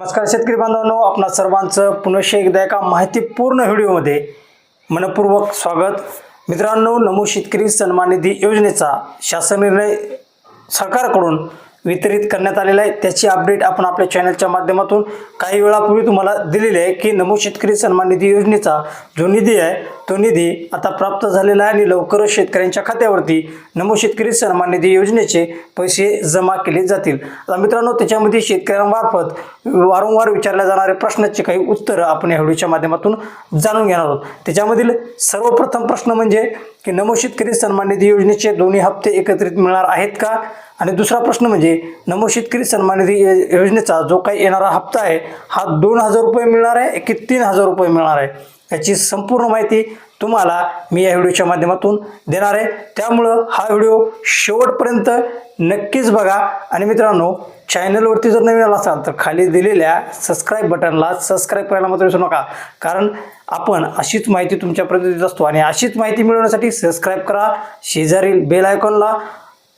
नमस्कार शेतकरी बांधवांनो आपणा सर्वांचं पुनश्च एकदा एका माहितीपूर्ण व्हिडिओमध्ये मनपूर्वक स्वागत. मित्रांनो नमो शेतकरी सन्मान निधी योजनेचा शासन निर्णय सरकारकडून वितरित करण्यात आलेला आहे. त्याची अपडेट आपण आपल्या चॅनलच्या माध्यमातून काही वेळापूर्वी तुम्हाला दिलेली आहे की नमो शेतकरी सन्मान निधी योजनेचा जो निधी आहे तो निधी आता प्राप्त झालेला आहे आणि लवकरच शेतकऱ्यांच्या खात्यावरती नमो शेतकरी सन्मान निधी योजनेचे पैसे जमा केले जातील. आता मित्रांनो त्याच्यामध्ये शेतकऱ्यांमार्फत वारंवार विचारल्या जाणाऱ्या प्रश्नाचे काही उत्तरं आपण या व्हिडिओच्या माध्यमातून जाणून घेणार आहोत. त्याच्यामधील सर्वप्रथम प्रश्न म्हणजे की नमो शेतकरी सन्मान निधी योजनेचे दोन्ही हप्ते एकत्रित मिळणार आहेत का? आणि दुसरा प्रश्न म्हणजे नमो शेतकरी सन्मान निधी योजनेचा जो काही येणारा हप्ता आहे हा दोन हजार रुपये मिळणार आहे की तीन हजार रुपये मिळणार आहे? याची संपूर्ण माहिती तुम्हाला मी या व्हिडिओच्या माध्यमातून देणार आहे. त्यामुळं हा व्हिडिओ शेवटपर्यंत नक्कीच बघा. आणि मित्रांनो चॅनलवरती जर नवीन आला असाल तर खाली दिलेल्या सबस्क्राईब बटनला सबस्क्राईब करायला मात्र विसरू नका. कारण आपण अशीच माहिती तुमच्यापर्यंत देत असतो आणि अशीच माहिती मिळवण्यासाठी सबस्क्राईब करा शेजारील बेल आयकॉनला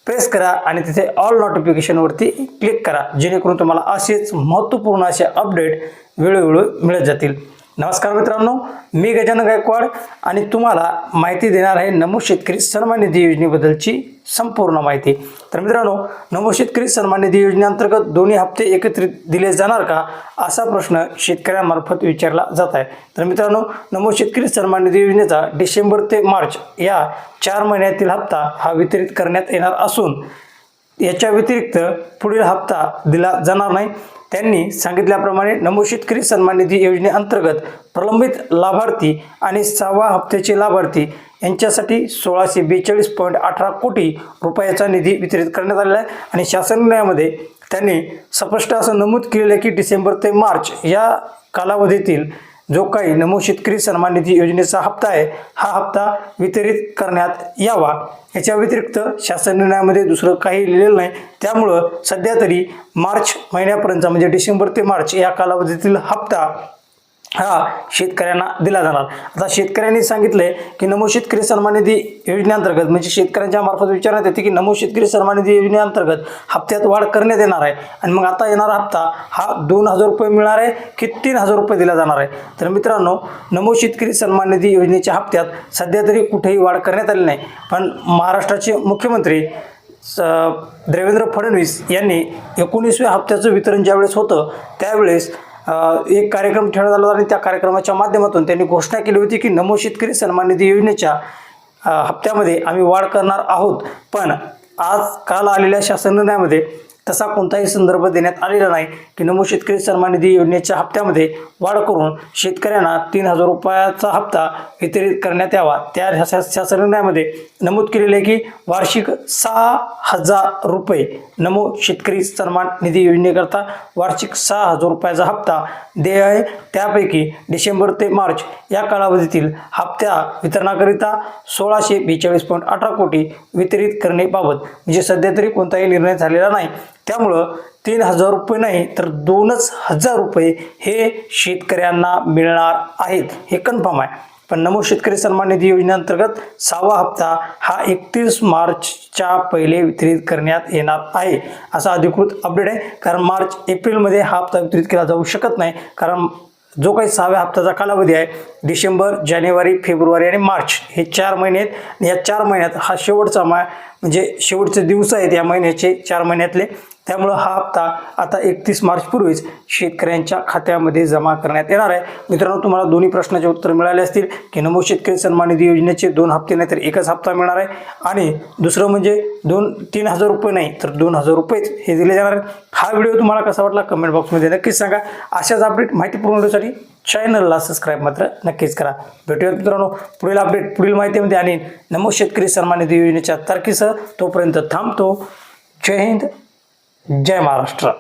प्रेस करा आणि तिथे ऑल नोटिफिकेशनवरती क्लिक करा जेणेकरून तुम्हाला असेच महत्त्वपूर्ण असे अपडेट वेळोवेळी मिळत जातील. नमस्कार मित्रांनो मी गजानन गायकवाड आणि तुम्हाला माहिती देणार आहे नमो शेतकरी सन्मान निधी योजनेबद्दलची संपूर्ण माहिती. तर मित्रांनो नमो शेतकरी सन्मान निधी योजनेअंतर्गत दोन्ही हप्ते एकत्रित दिले जाणार का असा प्रश्न शेतकऱ्यांमार्फत विचारला जात आहे. तर मित्रांनो नमो शेतकरी सन्मान निधी योजनेचा डिसेंबर ते मार्च या चार महिन्यातील हप्ता हा वितरित करण्यात येणार असून याच्या व्यतिरिक्त पुढील हप्ता दिला जाणार नाही. त्यांनी सांगितल्याप्रमाणे नमो शेतकरी सन्मान निधी योजनेअंतर्गत प्रलंबित लाभार्थी आणि सहावा हप्त्याचे लाभार्थी यांच्यासाठी सोळाशे बेचाळीस पॉईंट अठरा कोटी रुपयाचा निधी वितरित करण्यात आलेला आहे. आणि शासन निर्णयामध्ये त्यांनी स्पष्ट असं नमूद केलेलं आहे की डिसेंबर ते मार्च या कालावधीतील जो काही नमो शेतकरी सन्मान निधी योजनेचा हप्ता आहे हा हप्ता वितरित करण्यात यावा. याच्या व्यतिरिक्त शासन निर्णयामध्ये दुसरं काही लिहिलेलं नाही. त्यामुळं सध्या तरी मार्च महिन्यापर्यंत म्हणजे डिसेंबर ते मार्च या कालावधीतील हप्ता हा शेतकऱ्यांना दिला जाणार. आता शेतकऱ्यांनी सांगितलंय की नमो शेतकरी सन्मान निधी योजनेअंतर्गत म्हणजे शेतकऱ्यांच्या मार्फत विचारण्यात येते की नमो शेतकरी सन्मान निधी योजनेअंतर्गत हप्त्यात वाढ करण्यात येणार आहे. आणि मग आता येणारा हप्ता हा दोन हजार रुपये मिळणार आहे की तीन हजार रुपये दिला जाणार आहे. तर मित्रांनो नमो शेतकरी सन्मान निधी योजनेच्या हप्त्यात सध्या तरी कुठेही वाढ करण्यात आली नाही. पण महाराष्ट्राचे मुख्यमंत्री स देवेंद्र फडणवीस यांनी एकोणीसव्या हप्त्याचं वितरण ज्यावेळेस होतं त्यावेळेस एक कार्यक्रम ठेवण्यात आला होता आणि त्या कार्यक्रमाच्या माध्यमातून त्यांनी घोषणा केली होती की नमो शेतकरी सन्मान निधी योजनेच्या हप्त्यामध्ये आम्ही वाढ करणार आहोत. पण आज काल आलेल्या शासन निर्णयामध्ये तसा कोणताही संदर्भ देण्यात आलेला नाही की नमो शेतकरी सन्मान निधी योजनेच्या हप्त्यामध्ये वाढ करून शेतकऱ्यांना तीन हजार रुपयाचा हप्ता वितरित करण्यात यावा. त्या शासन निर्णयामध्ये नमूद केलेले आहे की वार्षिक सहा हजार रुपये नमो शेतकरी सन्मान निधी योजनेकरता वार्षिक सहा हजार रुपयाचा हप्ता देय आहे. त्यापैकी डिसेंबर ते मार्च या कालावधीतील हप्त्या वितरणाकरिता सोळाशे बेचाळीस पॉईंट अठरा कोटी वितरित करण्याबाबत म्हणजे सध्या तरी कोणताही निर्णय झालेला नाही. त्यामुळं तीन हजार रुपये नाही तर दोनच हजार रुपये हे शेतकऱ्यांना मिळणार आहेत. हे कन्फर्म आहे. पण नमो शेतकरी सन्मान निधी योजनेअंतर्गत सहावा हप्ता हा एकतीस मार्चच्या पहिले वितरित करण्यात येणार आहे. असा अधिकृत अपडेट आहे. कारण मार्च एप्रिलमध्ये हा हप्ता वितरित केला जाऊ शकत नाही. कारण जो काही सहाव्या हप्त्याचा कालावधी आहे डिसेंबर जानेवारी फेब्रुवारी आणि मार्च हे चार महिने आहेत. या चार महिन्यात हा शेवटचा मा म्हणजे शेवटचे दिवस आहेत या महिन्याचे चार महिन्यातले. त्यामुळं हा हप्ता आता एकतीस मार्चपूर्वीच शेतकऱ्यांच्या खात्यामध्ये जमा करण्यात येणार आहे. मित्रांनो तुम्हाला दोन्ही प्रश्नाचे उत्तर मिळाले असतील की नमो शेतकरी सन्मान निधी योजनेचे दोन हप्ते नाही तर एकच हप्ता मिळणार आहे. आणि दुसरं म्हणजे दोन तीन हजार रुपये नाही तर दोन हजार रुपयेच हे दिले जाणार आहेत. हा व्हिडिओ तुम्हाला कसा वाटला कमेंट बॉक्समध्ये नक्कीच सांगा. अशाच अपडेट माहितीपूर्ण व्हिडिओसाठी चॅनलला सबस्क्राईब मात्र नक्कीच करा. भेटूयात मित्रांनो पुढील अपडेट पुढील माहितीमध्ये आणि नमो शेतकरी सन्मान निधी योजनेच्या तारखेसह तोपर्यंत थांबतो. जय हिंद जय महाराष्ट्र.